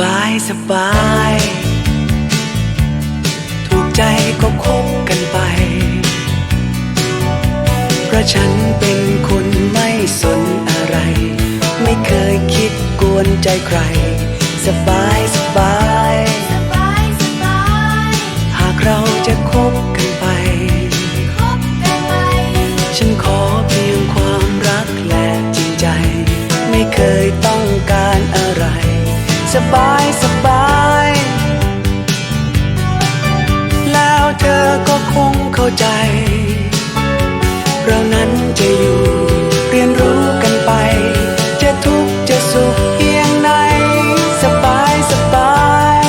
บายสบาย ถูกใจก็คบกันไป เพราะฉันเป็นคนไม่สนอะไร ไม่เคยคิดกวนใจใคร สบายสบายสบายสบาย หากเราจะคบกันไป ฉันขอเพียงความรักและจริงใจ ไม่เคยต้องการอะไร สบายสบาย แล้วเธอก็คงเข้าใจ เรานั้นจะอยู่เรียนรู้กันไป จะทุกข์จะสุขเพียงไหนสบายสบาย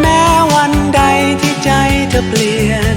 แม้วันใดที่ใจเธอเปลี่ยน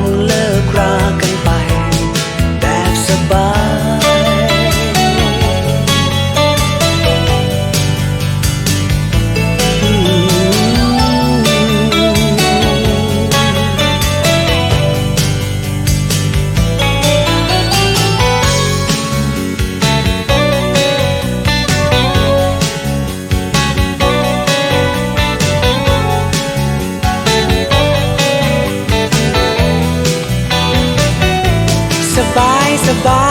า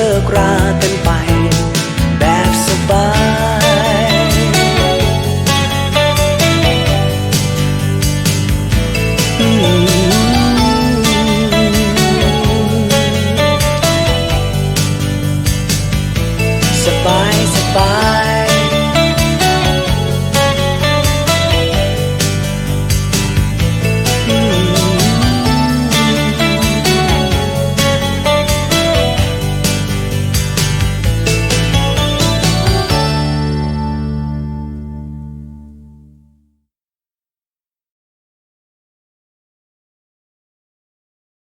ก